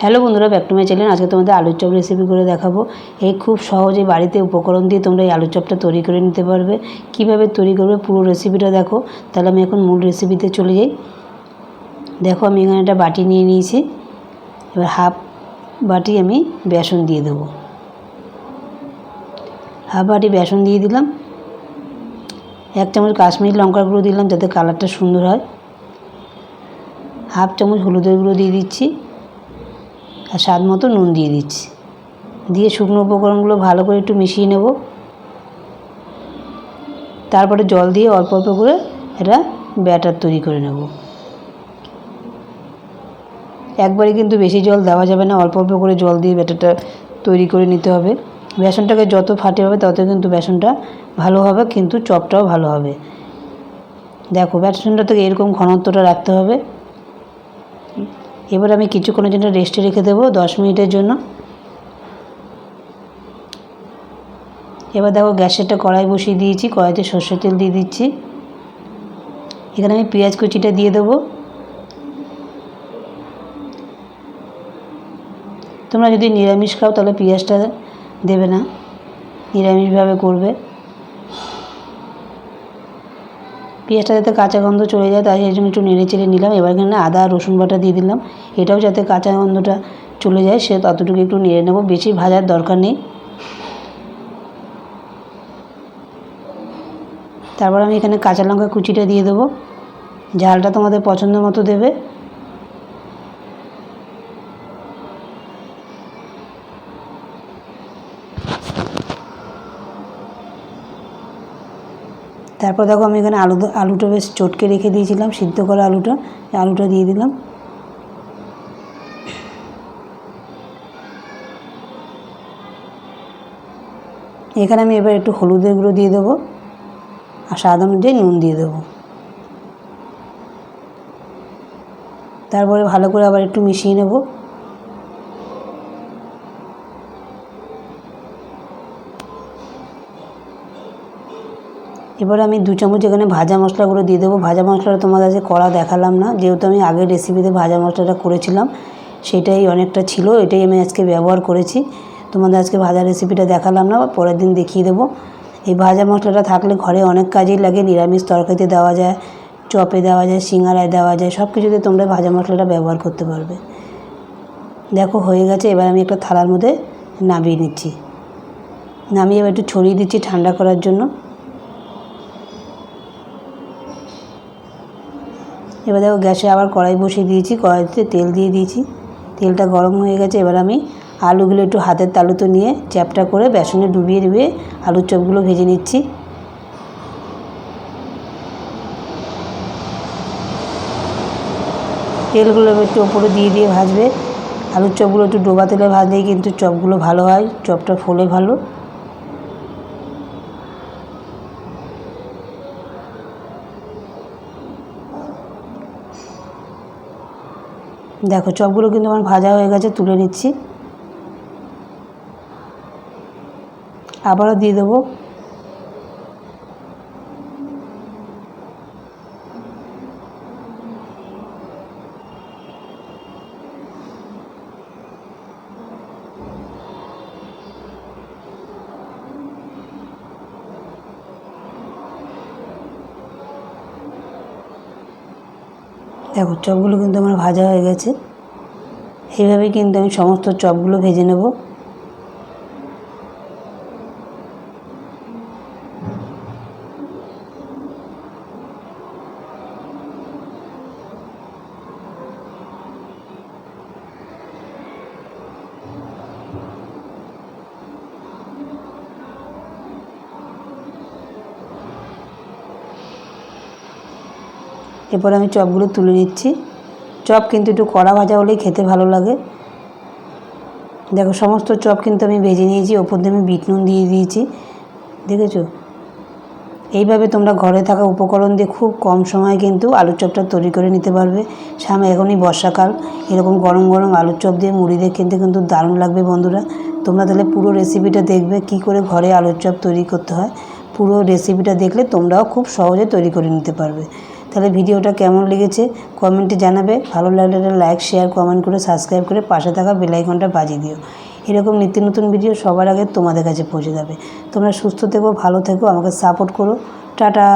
Hello বন্ধুরা, back to my channel. আজকে তোমাদের আলুর চপ রেসিপি করে দেখাবো। এই খুব সহজে বাড়িতে উপকরণ দিয়ে তোমরা এই আলুর চপটা তৈরি করে নিতে পারবে। কীভাবে তৈরি করবে পুরো রেসিপিটা দেখো। তাহলে আমি এখন মূল রেসিপিতে চলে যাই। দেখো, আমি এখানে একটা বাটি নিয়ে নিয়েছি। এবার হাফ বাটি আমি বেসন দিয়ে দেবো। হাফ বাটি বেসন দিয়ে দিলাম। এক চামচ কাশ্মীরি লঙ্কার গুঁড়ো দিলাম যাতে কালারটা সুন্দর হয়। হাফ চামচ হলুদের গুঁড়ো দিয়ে দিচ্ছি। আর স্বাদ মতো নুন দিয়ে দিচ্ছি। দিয়ে শুকনো উপকরণগুলো ভালো করে একটু মিশিয়ে নেব। তারপরে জল দিয়ে অল্প অল্প করে এটা ব্যাটার তৈরি করে নেব। একবারে কিন্তু বেশি জল দেওয়া যাবে না, অল্প অল্প করে জল দিয়ে ব্যাটারটা তৈরি করে নিতে হবে। বেসনটাকে যত ফাটে হবে তত কিন্তু বেসনটা ভালো হবে, কিন্তু চপটাও ভালো হবে। দেখো বেসনটা থেকে এরকম ঘনত্বটা রাখতে হবে। এবার আমি কিছুক্ষণের জন্য রেস্টে রেখে দেবো, দশ মিনিটের জন্য। এবার দেখো গ্যাসে একটা কড়াই বসিয়ে দিয়েছি, কড়াইতে সর্ষের তেল দিয়ে দিচ্ছি। এখানে আমি পেঁয়াজ কুচিটা দিয়ে দেবো। তোমরা যদি নিরামিষ খাও তাহলে পেঁয়াজটা দেবে না, নিরামিষভাবে করবে। পেঁয়াজটা যাতে কাঁচা গন্ধ চলে যায়, তাই সেই জন্য একটু নেড়ে চেড়ে নিলাম। এবার এখানে আদা, রসুন বাটা দিয়ে দিলাম। এটাও যাতে কাঁচা গন্ধটা চলে যায়, সে ততটুকু একটু নেড়ে নেব। বেশি ভাজার দরকার নেই। তারপর আমি এখানে কাঁচা লঙ্কা কুচিটা দিয়ে দেবো। ঝালটা তোমাদের পছন্দ মতো দেবে। তারপর দেখো আমি এখানে আলু আলুটা বেশ চটকে রেখে দিয়েছিলাম, সিদ্ধ করা আলুটা। আলুটা দিয়ে দিলাম। এখানে আমি এবার একটু হলুদের গুঁড়ো দিয়ে দেবো আর স্বাদ অনুযায়ী নুন দিয়ে দেবো। তারপরে ভালো করে আবার একটু মিশিয়ে নেব। এবার আমি দু চামচ এখানে ভাজা মশলাগুলো দিয়ে দেবো। ভাজা মশলাটা তোমার কাছে করা দেখালাম না, যেহেতু আমি আগের রেসিপিতে ভাজা মশলাটা করেছিলাম, সেটাই অনেকটা ছিল, এটাই আমি আজকে ব্যবহার করেছি। তোমাদের আজকে ভাজা রেসিপিটা দেখালাম না, পরের দিন দেখিয়ে দেবো। এই ভাজা মশলাটা থাকলে ঘরে অনেক কাজেই লাগে, নিরামিষ তরকারিতে দেওয়া যায়, চপে দেওয়া যায়, সিঙ্গারায় দেওয়া যায় সব কিছুতে তোমরা ভাজা মশলাটা ব্যবহার করতে পারবে। দেখো, হয়ে গেছে, এবার আমি একটা থালার মধ্যে নামিয়ে নিচ্ছি। নামিয়ে এবার একটু ছড়িয়ে দিচ্ছি ঠান্ডা করার জন্য। এবার দেখো গ্যাসে আবার কড়াই বসিয়ে দিয়েছি, কড়াইতে তেল দিয়ে দিয়েছি। তেলটা গরম হয়ে গেছে, এবার আমি আলুগুলো একটু হাতের তালুতে নিয়ে চ্যাপটা করে বেসনে ডুবিয়ে ডুবিয়ে আলুর চপগুলো ভেজে নিচ্ছি। তেলগুলো একটু ওপরে দিয়ে দিয়ে ভাজবে। আলুর চপগুলো একটু ডোবা তেলে ভাজলেই কিন্তু চপগুলো ভালো হয়, চপটা ফোলে ভালো। দেখো চপগুলো কিন্তু আমার ভাজা হয়ে গেছে তুলে নিচ্ছি। আবারও দিয়ে দেবো। দেখো চপগুলো কিন্তু আমার ভাজা হয়ে গেছে। এইভাবে কিন্তু আমি সমস্ত চপগুলো ভেজে নেব। এরপর আমি চপগুলো তুলে নিচ্ছি। চপ কিন্তু একটু কড়া ভাজা হলেই খেতে ভালো লাগে। দেখো, সমস্ত চপ কিন্তু আমি ভেজে নিয়েছি। ওপর দিয়ে আমি বিট নুন দিয়ে দিয়েছি। দেখেছ? এইভাবে তোমরা ঘরে থাকা উপকরণ দিয়ে খুব কম সময়ে কিন্তু আলুর চপটা তৈরি করে নিতে পারবে। সামনে এখনই বর্ষাকাল। এরকম গরম গরম আলুর চপ দিয়ে মুড়ি দিয়ে খেতে কিন্তু দারুণ লাগবে বন্ধুরা। তোমরা তাহলে পুরো রেসিপিটা দেখবে, কি করে ঘরে আলুর চপ তৈরি করতে হয়। পুরো রেসিপিটা দেখলে তোমরাও খুব সহজে তৈরি করে নিতে পারবে। তাহলে ভিডিওটা কেমন লেগেছে কমেন্টে জানাবে। ভালো লাগলে একটা লাইক শেয়ার কমেন্ট করে সাবস্ক্রাইব করে পাশে থাকা বেলাইকনটা বাজিয়ে দিও। এরকম নিত্য নতুন ভিডিও সবার আগে তোমাদের কাছে পৌঁছে যাবে। তোমরা সুস্থ থেকো, ভালো থেকো, আমাকে সাপোর্ট করো। টাটা!